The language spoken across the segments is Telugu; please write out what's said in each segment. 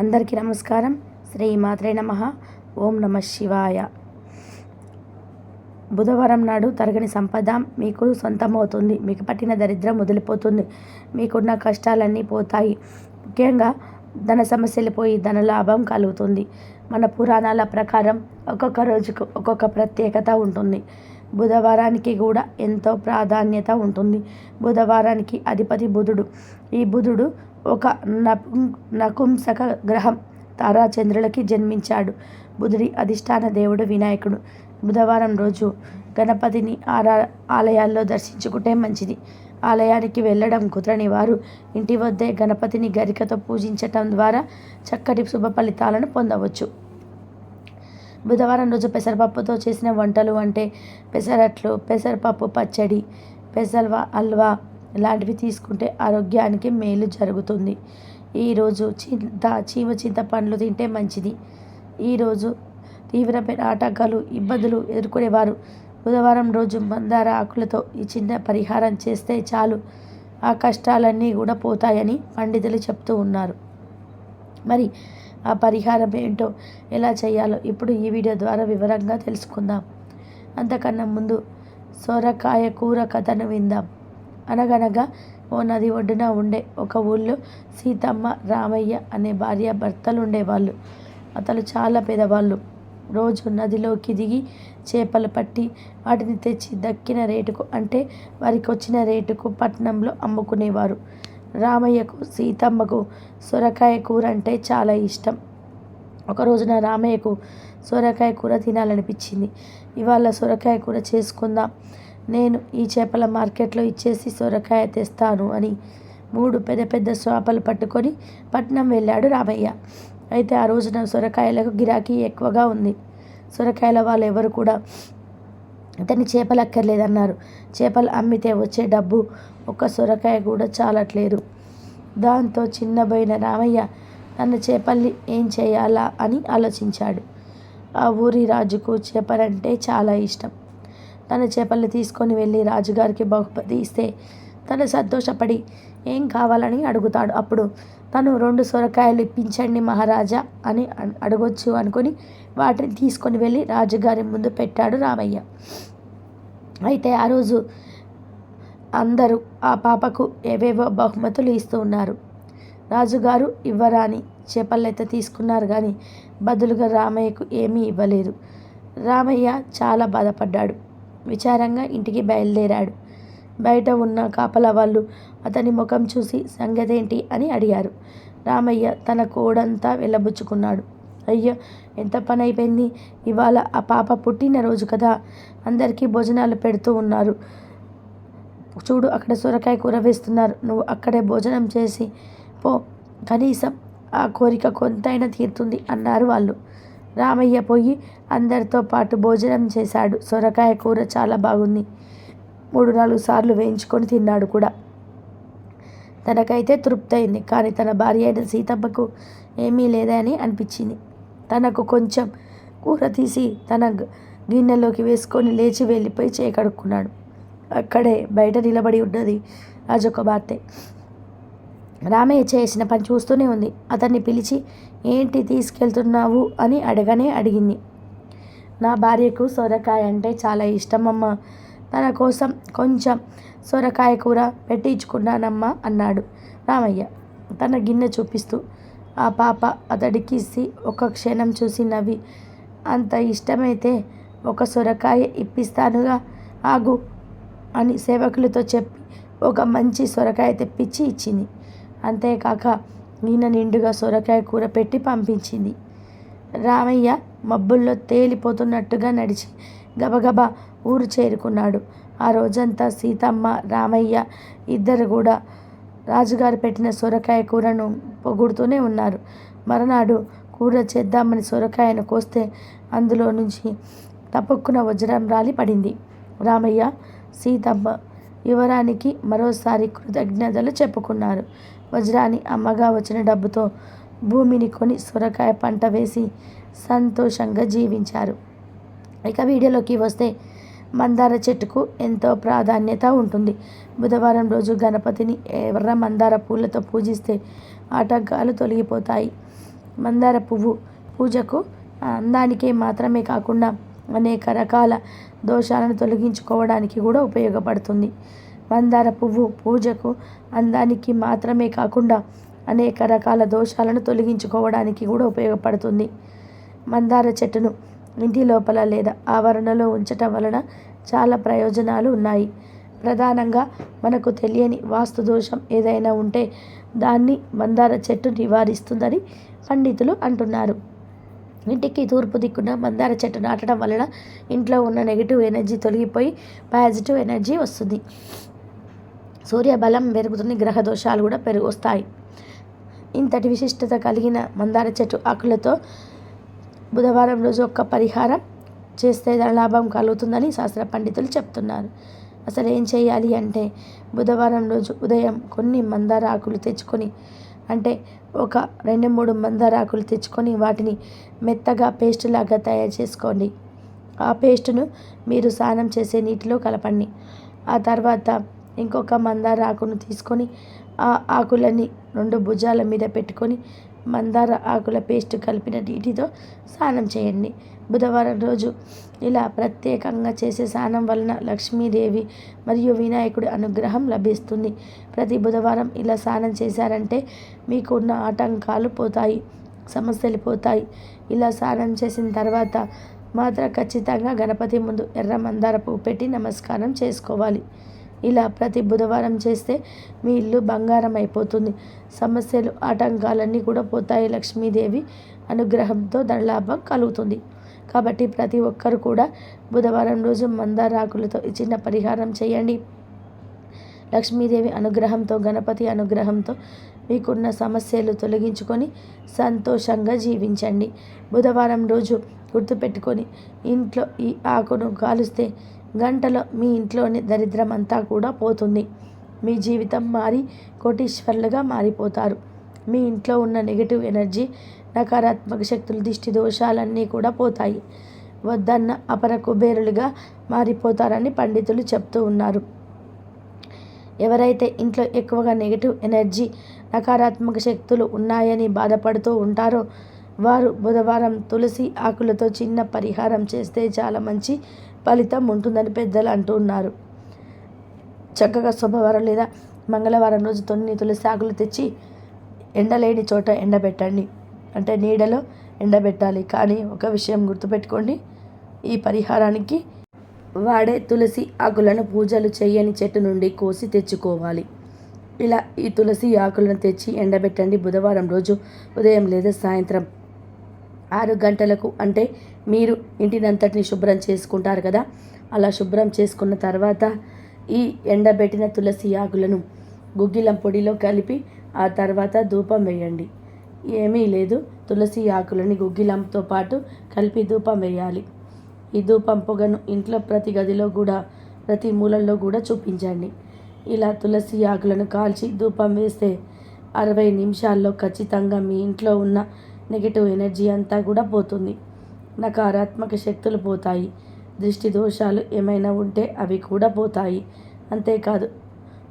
అందరికీ నమస్కారం. శ్రీ మాత్రే నమ. ఓం నమ శివాయ. బుధవారం నాడు తరగని సంపద మీకు సొంతమవుతుంది. మీకు పట్టిన దరిద్రం వదిలిపోతుంది. మీకున్న కష్టాలన్నీ పోతాయి. ముఖ్యంగా ధన సమస్యలు పోయి ధన లాభం కలుగుతుంది. మన పురాణాల ప్రకారం ఒక్కొక్క రోజుకు ఒక్కొక్క ప్రత్యేకత ఉంటుంది. బుధవారానికి కూడా ఎంతో ప్రాధాన్యత ఉంటుంది. బుధవారానికి అధిపతి బుధుడు. ఈ బుధుడు ఒక నపుం నపుంసక గ్రహం తారాచంద్రులకి జన్మించాడు. బుధుడి అధిష్టాన దేవుడు వినాయకుడు. బుధవారం రోజు గణపతిని ఆరా ఆలయాల్లో దర్శించుకుంటే మంచిది. ఆలయానికి వెళ్ళడం కుదరని వారు ఇంటి వద్దే గణపతిని గరికతో పూజించటం ద్వారా చక్కటి శుభ ఫలితాలను పొందవచ్చు. బుధవారం రోజు పెసరపప్పుతో చేసిన వంటలు అంటే పెసరట్లు పెసరపప్పు పచ్చడి పెసల్వా హల్వా ఇలాంటివి తీసుకుంటే ఆరోగ్యానికి మేలు జరుగుతుంది. ఈరోజు చింత చీమ చింత పండ్లు తింటే మంచిది. ఈరోజు తీవ్రమైన ఆటంకాలు ఇబ్బందులు ఎదుర్కొనేవారు. బుధవారం రోజు మందార ఆకులతో ఈ చిన్న పరిహారం చేస్తే చాలు. ఆ కష్టాలన్నీ కూడా పోతాయని పండితులు చెప్తూ ఉన్నారు. మరి ఆ పరిహారం ఏంటో ఎలా చేయాలో ఇప్పుడు ఈ వీడియో ద్వారా వివరంగా తెలుసుకుందాం. అంతకన్నా ముందు సొరకాయ కూర కథను విందాం. అనగనగా ఓ నది ఒడ్డున ఉండే ఒక ఊళ్ళో సీతమ్మ రామయ్య అనే భార్య భర్తలు ఉండేవాళ్ళు అతను చాలా పేదవాళ్ళు. రోజు నదిలోకి దిగి చేపలు పట్టి వాటిని తెచ్చి దక్కిన రేటుకు అంటే వారికి వచ్చిన రేటుకు పట్టణంలో అమ్ముకునేవారు. రామయ్యకు సీతమ్మకు సొరకాయ కూర అంటే చాలా ఇష్టం. ఒక రోజున రామయ్యకు సొరకాయ కూర తినాలనిపించింది. ఇవాళ సొరకాయ కూర చేసుకుందాం. నేను ఈ చేపల మార్కెట్లో ఇచ్చేసి సొరకాయ తెస్తాను అని మూడు పెద్ద పెద్ద చేపలు పట్టుకొని పట్నం వెళ్ళాడు రామయ్య. అయితే ఆ రోజున సొరకాయలకు గిరాకీ ఎక్కువగా ఉంది. సొరకాయల వాళ్ళు ఎవరు కూడా అతని చేపలు అక్కర్లేదన్నారు చేపలు అమ్మితే వచ్చే డబ్బు ఒక సొరకాయ కూడా చాలట్లేదు. దాంతో చిన్నబోయిన రామయ్య తన చేపల్ని ఏం చేయాలా అని ఆలోచించాడు. ఆ ఊరి రాజుకు చేపలంటే చాలా ఇష్టం. తన చేపల్ని తీసుకొని వెళ్ళి రాజుగారికి బహుమతి ఇస్తే తను సంతోషపడి ఏం కావాలని అడుగుతాడు? అప్పుడు తను రెండు సొరకాయలు ఇప్పించండి మహారాజా అని అడగొచ్చు అనుకుని వాటిని తీసుకొని వెళ్ళి రాజుగారి ముందు పెట్టాడు రామయ్య. అయితే ఆ రోజు అందరూ ఆ పాపకు ఏవేవో బహుమతులు ఇస్తూ ఉన్నారు. రాజుగారు ఇవ్వరాని చేపలైతే తీసుకున్నారు కానీ బదులుగా రామయ్యకు ఏమీ ఇవ్వలేదు. రామయ్య చాలా బాధపడ్డాడు. విచారంగా ఇంటికి బయలుదేరాడు. బయట ఉన్న కాపల వాళ్ళు అతని ముఖం చూసి సంగతేంటి అని అడిగారు. రామయ్య తన కోడంతా వెళ్ళబుచ్చుకున్నాడు అయ్యో ఎంత పని అయిపోయింది ఇవాళ ఆ పాప పుట్టినరోజు కదా. అందరికీ భోజనాలు పెడుతూ ఉన్నారు. చూడు అక్కడ సొరకాయ కూర వేస్తున్నారు. నువ్వు అక్కడే భోజనం చేసి పో. కనీసం ఆ కోరిక కొంతైనా తీరుతుంది అన్నారు వాళ్ళు. రామయ్య పోయి అందరితో పాటు భోజనం చేశాడు. సొరకాయ కూర చాలా బాగుంది. మూడు నాలుగు సార్లు వేయించుకొని తిన్నాడు కూడా. తనకైతే తృప్తి అయింది కానీ తన భార్య అయిన సీతమ్మకు ఏమీ లేదని అనిపించింది. తనకు కొంచెం కూర తీసి తన గిన్నెలోకి వేసుకొని లేచి వెళ్ళిపోయి చేకడుక్కున్నాడు. అక్కడే బయట నిలబడి ఉన్నది రాజొక బాతే. రామయ్య చేసిన పని చూస్తూనే ఉంది. అతన్ని పిలిచి ఏంటి తీసుకెళ్తున్నావు? అని అడగనే అడిగింది. నా భార్యకు సొరకాయ అంటే చాలా ఇష్టమమ్మా. తన కోసం కొంచెం సొరకాయ కూర పెట్టించుకున్నానమ్మా అన్నాడు రామయ్య. తన గిన్నె చూపిస్తూ ఆ పాప అతడికి ఇసి ఒక క్షణం చూసి నవ్వి అంత ఇష్టమైతే ఒక సొరకాయ ఇప్పిస్తానుగా ఆగు అని సేవకులతో చెప్పి ఒక మంచి సొరకాయ తెప్పించి ఇచ్చింది. అంతేకాక ఈయన నిండుగా సొరకాయ కూర పెట్టి పంపించింది. రామయ్య మబ్బుల్లో తేలిపోతున్నట్టుగా నడిచి గబగబా ఊరు చేరుకున్నాడు. ఆ రోజంతా సీతమ్మ రామయ్య ఇద్దరు కూడా రాజుగారు పెట్టిన సొరకాయ కూరను పొగుడుతూనే ఉన్నారు. మరునాడు కూర చేద్దామని సొరకాయను కోస్తే అందులో నుంచి తప్పుక్కున వజ్రం రాలి పడింది. రామయ్య సీతమ్మ యువరానికి మరోసారి కృతజ్ఞతలు చెప్పుకున్నారు. వజ్రాని అమ్మగా వచ్చిన డబ్బుతో భూమిని కొని సొరకాయ పంట వేసి సంతోషంగా జీవించారు. ఇక వీడియోలోకి వస్తే మందార చెట్టుకు ఎంతో ప్రాధాన్యత ఉంటుంది. బుధవారం రోజు గణపతిని ఎర్ర మందార పూలతో పూజిస్తే ఆటంకాలు తొలగిపోతాయి. మందార పువ్వు పూజకు అందానికే మాత్రమే కాకుండా అనేక రకాల దోషాలను తొలగించుకోవడానికి కూడా ఉపయోగపడుతుంది. మందార పువ్వు పూజకు అందానికి మాత్రమే కాకుండా అనేక రకాల దోషాలను తొలగించుకోవడానికి కూడా ఉపయోగపడుతుంది. మందార చెట్టును ఇంటి లోపల లేదా ఆవరణలో ఉంచటం వలన చాలా ప్రయోజనాలు ఉన్నాయి. ప్రధానంగా మనకు తెలియని వాస్తు దోషం ఏదైనా ఉంటే దాన్ని మందార చెట్టు నివారిస్తుందని పండితులు అంటున్నారు. ఇంటికి తూర్పు దిక్కున మందార చెట్టు నాటడం వలన ఇంట్లో ఉన్న నెగిటివ్ ఎనర్జీ తొలగిపోయి పాజిటివ్ ఎనర్జీ వస్తుంది. సూర్య బలం పెరుగుతుంది గ్రహ దోషాలు కూడా పెరుగు వస్తాయి. ఇంతటి విశిష్టత కలిగిన మందార చెట్టు ఆకులతో బుధవారం రోజు ఒక్క పరిహారం చేస్తే లాభం కలుగుతుందని శాస్త్ర పండితులు చెప్తున్నారు. అసలు ఏం చేయాలి అంటే బుధవారం రోజు ఉదయం కొన్ని మందార ఆకులు తెచ్చుకొని అంటే ఒక రెండు మూడు మందార ఆకులు తెచ్చుకొని వాటిని మెత్తగా పేస్ట్ లాగా తయారు చేసుకోండి. ఆ పేస్టును మీరు స్నానం చేసే నీటిలో కలపండి. ఆ తర్వాత ఇంకొక మందార ఆకును తీసుకొని ఆ ఆకులని రెండు భుజాల మీద పెట్టుకొని మందార ఆకుల పేస్ట్ కలిపిన నీటితో స్నానం చేయండి. బుధవారం రోజు ఇలా ప్రత్యేకంగా చేసే స్నానం వలన లక్ష్మీదేవి మరియు వినాయకుడి అనుగ్రహం లభిస్తుంది. ప్రతి బుధవారం ఇలా స్నానం చేశారంటే మీకు ఉన్న ఆటంకాలు పోతాయి సమస్యలు పోతాయి. ఇలా స్నానం చేసిన తర్వాత మాత్రం ఖచ్చితంగా గణపతి ముందు ఎర్ర మందార పువ్వు పెట్టి నమస్కారం చేసుకోవాలి. ఇలా ప్రతి బుధవారం చేస్తే మీ ఇల్లు బంగారం అయిపోతుంది. సమస్యలు ఆటంకాలన్నీ కూడా పోతాయి లక్ష్మీదేవి అనుగ్రహంతో ధనలాభం కలుగుతుంది. కాబట్టి ప్రతి ఒక్కరు కూడా బుధవారం రోజు మందారాకులతో ఆకులతో చిన్న పరిహారం చేయండి. లక్ష్మీదేవి అనుగ్రహంతో గణపతి అనుగ్రహంతో మీకున్న సమస్యలు తొలగించుకొని సంతోషంగా జీవించండి. బుధవారం రోజు గుర్తుపెట్టుకొని ఇంట్లో ఈ ఆకును కాలుస్తే గంటలో మీ ఇంట్లోని దరిద్రం అంతా కూడా పోతుంది. మీ జీవితం మారి కోటీశ్వర్లుగా మారిపోతారు. మీ ఇంట్లో ఉన్న నెగిటివ్ ఎనర్జీ నకారాత్మక శక్తులు దిష్టి దోషాలన్నీ కూడా పోతాయి. వద్దన్న అపర కుబేరులుగా మారిపోతారని పండితులు చెప్తూ ఉన్నారు. ఎవరైతే ఇంట్లో ఎక్కువగా నెగిటివ్ ఎనర్జీ నకారాత్మక శక్తులు ఉన్నాయని బాధపడుతూ ఉంటారో వారు బుధవారం తులసి ఆకులతో చిన్న పరిహారం చేస్తే చాలా మంచి ఫలితం ఉంటుందని పెద్దలు అంటున్నారు చక్కగా శుభవారం లేదా మంగళవారం రోజు తొన్ని తులసి ఆకులు తెచ్చి ఎండలేని చోట ఎండబెట్టండి. అంటే నీడలో ఎండబెట్టాలి. కానీ ఒక విషయం గుర్తుపెట్టుకోండి. ఈ పరిహారానికి వాడే తులసి ఆకులను పూజలు చేయని చెట్టు నుండి కోసి తెచ్చుకోవాలి. ఇలా ఈ తులసి ఆకులను తెచ్చి ఎండబెట్టండి. బుధవారం రోజు ఉదయం లేదా సాయంత్రం ఆరు గంటలకు అంటే మీరు ఇంటినంతటిని శుభ్రం చేసుకుంటారు కదా. అలా శుభ్రం చేసుకున్న తర్వాత ఈ ఎండబెట్టిన తులసి ఆకులను గుగ్గిలం పొడిలో కలిపి ఆ తర్వాత ధూపం వేయండి. ఏమీ లేదు. తులసి ఆకులని గుగ్గిలంతో పాటు కలిపి ధూపం వేయాలి. ఈ ధూపం పొగను ఇంట్లో ప్రతి గదిలో కూడా ప్రతి మూలల్లో కూడా చూపించండి. ఇలా తులసి ఆకులను కాల్చి ధూపం వేస్తే అరవై నిమిషాల్లో ఖచ్చితంగా మీ ఇంట్లో ఉన్న నెగిటివ్ ఎనర్జీ అంతా కూడా పోతుంది. నకారాత్మక శక్తులు పోతాయి. దృష్టి దోషాలు ఏమైనా ఉంటే అవి కూడా పోతాయి. అంతేకాదు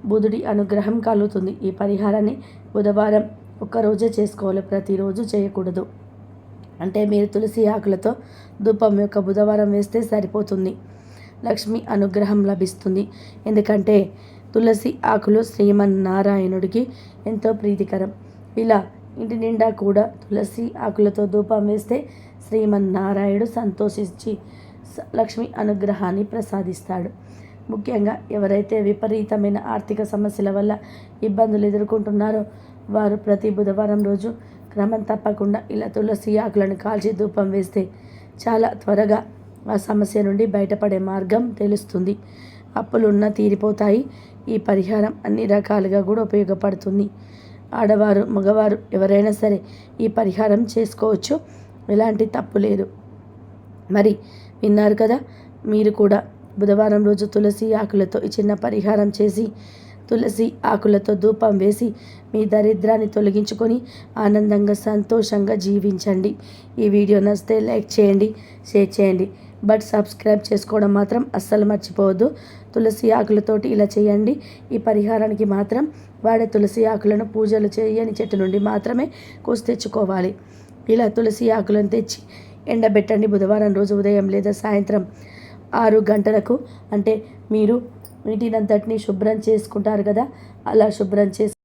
బుధుడి అనుగ్రహం కలుగుతుంది. ఈ పరిహారాన్ని బుధవారం ఒక్కరోజే చేసుకోవాలి. ప్రతిరోజు చేయకూడదు. అంటే మీరు తులసి ఆకులతో ధూపం యొక్క బుధవారం వేస్తే సరిపోతుంది. లక్ష్మి అనుగ్రహం లభిస్తుంది. ఎందుకంటే తులసి ఆకులు శ్రీమన్నారాయణుడికి ఎంతో ప్రీతికరం. ఇలా ఇంటి నిండా కూడా తులసి ఆకులతో ధూపం వేస్తే శ్రీమన్నారాయణుడు సంతోషించి లక్ష్మి అనుగ్రహాన్ని ప్రసాదిస్తాడు. ముఖ్యంగా ఎవరైతే విపరీతమైన ఆర్థిక సమస్యల వల్ల ఇబ్బందులు ఎదుర్కొంటున్నారో వారు ప్రతి బుధవారం రోజు క్రమం తప్పకుండా ఇలా తులసి ఆకులను కాల్చి ధూపం వేస్తే చాలా త్వరగా ఆ సమస్య నుండి బయటపడే మార్గం తెలుస్తుంది. అప్పులున్న తీరిపోతాయి. ఈ పరిహారం అన్ని రకాలుగా కూడా ఉపయోగపడుతుంది. ఆడవారు మగవారు ఎవరైనా సరే ఈ పరిహారం చేసుకోవచ్చు. ఎలాంటి తప్పు లేదు. మరి విన్నారు కదా మీరు కూడా బుధవారం రోజు తులసి ఆకులతో ఈ చిన్న పరిహారం చేసి తులసి ఆకులతో ధూపం వేసి మీ దరిద్రాన్ని తొలగించుకొని ఆనందంగా సంతోషంగా జీవించండి. ఈ వీడియో నచ్చితే లైక్ చేయండి షేర్ చేయండి. బట్ సబ్స్క్రైబ్ చేసుకోవడం మాత్రం అస్సలు మర్చిపోవద్దు. తులసి ఆకులతోటి ఇలా చేయండి. ఈ పరిహారానికి మాత్రం వాడే తులసి ఆకులను పూజలు చేయని చెట్టు నుండి మాత్రమే కోసి తెచ్చుకోవాలి. ఇలా తులసి ఆకులను తెచ్చి ఎండబెట్టండి. బుధవారం రోజు ఉదయం లేదా సాయంత్రం ఆరు గంటలకు. అంటే మీరు వీటినంతటిని శుభ్రం చేసుకుంటారు కదా? అలా శుభ్రం చేసి